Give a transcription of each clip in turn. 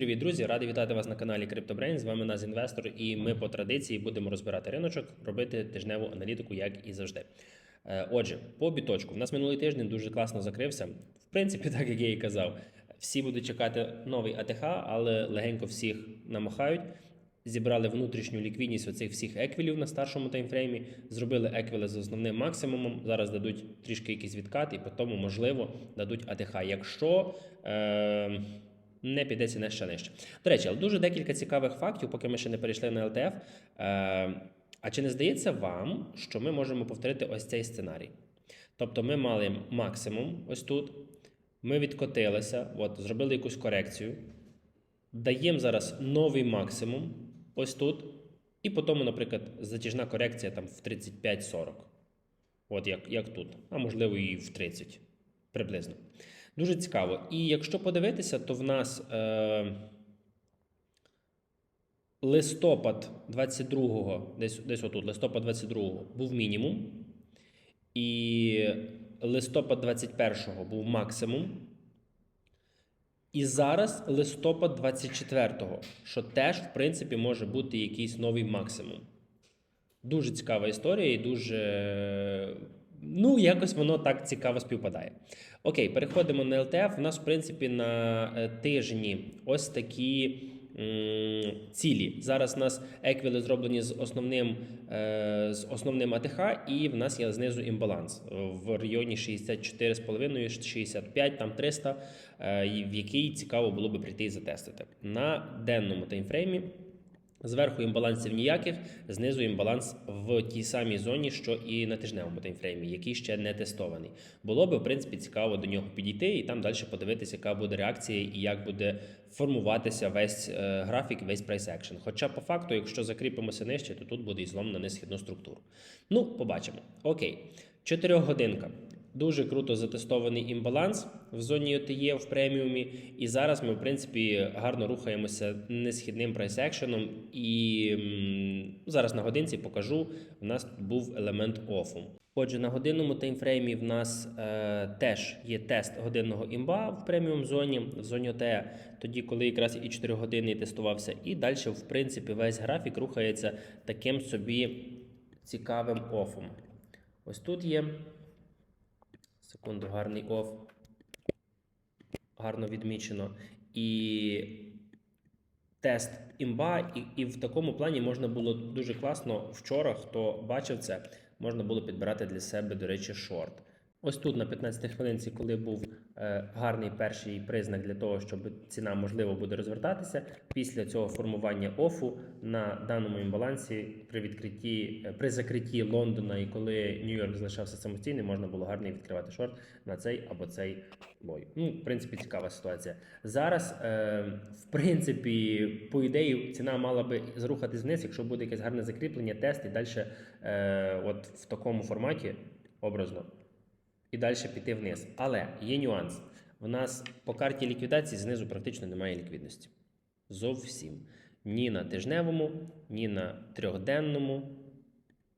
привіт, друзі! Радий вітати вас на каналі CryptoBrain. З вами нас інвестор, і ми по традиції будемо розбирати риночок, робити тижневу аналітику, як і завжди. Е, Отже, по біточку. У нас минулий тиждень дуже класно закрився. В принципі, так як я і казав, всі будуть чекати новий АТХ, але легенько всіх намахають. Зібрали внутрішню ліквідність оцих всіх еквілів на старшому таймфреймі, зробили еквіли з основним максимумом. Зараз дадуть трішки якийсь відкат, і потім, можливо, дадуть АТХ. Якщо е, не піде ціна ще нижче. До речі, але дуже декілька цікавих фактів, поки ми ще не перейшли на ЛТФ. Е, а чи не здається вам, що ми можемо повторити ось цей сценарій? Тобто ми мали максимум ось тут, ми відкотилися, от, зробили якусь корекцію, даємо зараз новий максимум ось тут, і потім, наприклад, затяжна корекція там в 35-40. От як, як тут, а можливо і в 30 приблизно. Дуже цікаво. І якщо подивитися, то в нас е, листопад 22-го, десь, десь отут, листопад 22-го був мінімум, і листопад 21-го був максимум. І зараз листопад 24-го, що теж, в принципі, може бути якийсь новий максимум. Дуже цікава історія і дуже. Ну, якось воно так цікаво співпадає. Окей, переходимо на ЛТФ. У нас, в принципі, на е, тижні ось такі цілі. Зараз у нас еквіли зроблені з основним, е, з основним АТХ, і в нас є знизу імбаланс в районі 64,5-65, там 300, е, в який цікаво було би прийти і затестити. На денному таймфреймі Зверху імбалансів ніяких, знизу імбаланс в тій самій зоні, що і на тижневому таймфреймі, який ще не тестований. Було би, в принципі, цікаво до нього підійти і там далі подивитися, яка буде реакція і як буде формуватися весь е, графік, весь прайс екшен. Хоча, по факту, якщо закріпимося нижче, то тут буде і злом на несхідну структуру. Ну, побачимо. Окей, 4 годинка. Дуже круто затестований імбаланс в зоні OTE в преміумі. І зараз ми, в принципі, гарно рухаємося несхідним прайс-екшеном. І зараз на годинці покажу. У нас був елемент офу. Отже, на годинному таймфреймі в нас е, теж є тест годинного імба в преміум зоні, в зоні OTE, тоді, коли якраз і 4 години тестувався. І далі, в принципі, весь графік рухається таким собі цікавим офом. Ось тут є. Секунду, гарний оф. Гарно відмічено. І тест імба, і, і в такому плані можна було дуже класно вчора, хто бачив це, можна було підбирати для себе, до речі, шорт. Ось тут на 15 хвилинці, коли був гарний перший признак для того, щоб ціна можливо буде розвертатися. Після цього формування офу на даному імбалансі при відкритті е, при закритті Лондона і коли Нью-Йорк залишався самостійним, можна було гарно відкривати шорт на цей або цей лой. Ну, в принципі, цікава ситуація. Зараз, е, в принципі, по ідеї, ціна мала би зрухатись вниз, якщо буде якесь гарне закріплення, тест і далі, е, от в такому форматі образно і далі піти вниз. Але є нюанс. У нас по карті ліквідації знизу практично немає ліквідності. Зовсім. Ні на тижневому, ні на трьохденному,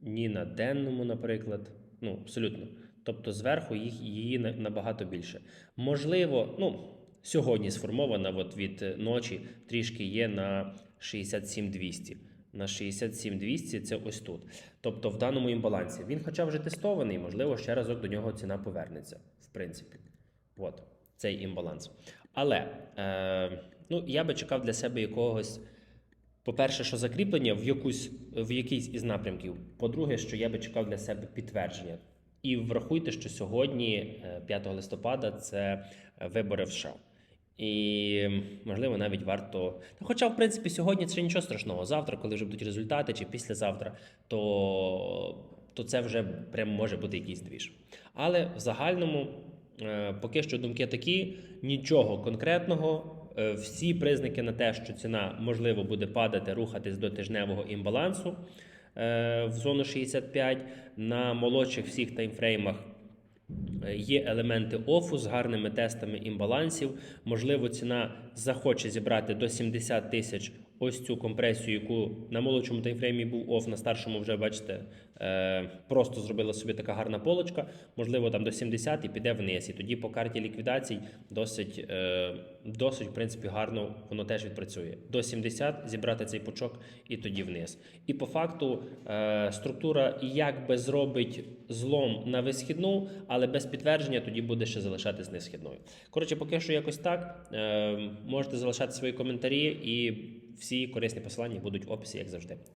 ні на денному, наприклад. Ну, абсолютно. Тобто зверху їх, її набагато більше. Можливо, ну, сьогодні сформована от від е, ночі трішки є на 67-200. На 67-200 це ось тут. Тобто в даному імбалансі. Він хоча вже тестований, можливо, ще разок до нього ціна повернеться, в принципі. От, цей імбаланс. Але е, ну, я би чекав для себе якогось. По-перше, що закріплення в якусь в якийсь із напрямків. По-друге, що я би чекав для себе підтвердження. І врахуйте, що сьогодні, е, 5 листопада, це е, вибори в США. І можливо навіть варто. Хоча, в принципі, сьогодні це нічого страшного. Завтра, коли вже будуть результати, чи післязавтра, то, то це вже прям може бути якийсь двіж. Але в загальному, е, поки що думки такі, нічого конкретного. Е, Всі признаки на те, що ціна можливо буде падати, рухатись до тижневого імбалансу е, в зону 65 на молодших всіх таймфреймах. Е, Є елементи офу з гарними тестами імбалансів. Можливо, ціна захоче зібрати до 70 тисяч ось цю компресію, яку на молодшому таймфреймі був оф, на старшому вже бачите, е, просто зробила собі така гарна полочка, можливо, там до 70 і піде вниз. І тоді по карті ліквідацій досить, е, досить в принципі, гарно воно теж відпрацює. До 70 зібрати цей пучок і тоді вниз. І по факту е, структура якби зробить злом на висхідну, але без підтвердження тоді буде ще залишатись несхідною. Коротше, поки що якось так. Можете залишати свої коментарі і всі корисні посилання будуть в описі, як завжди.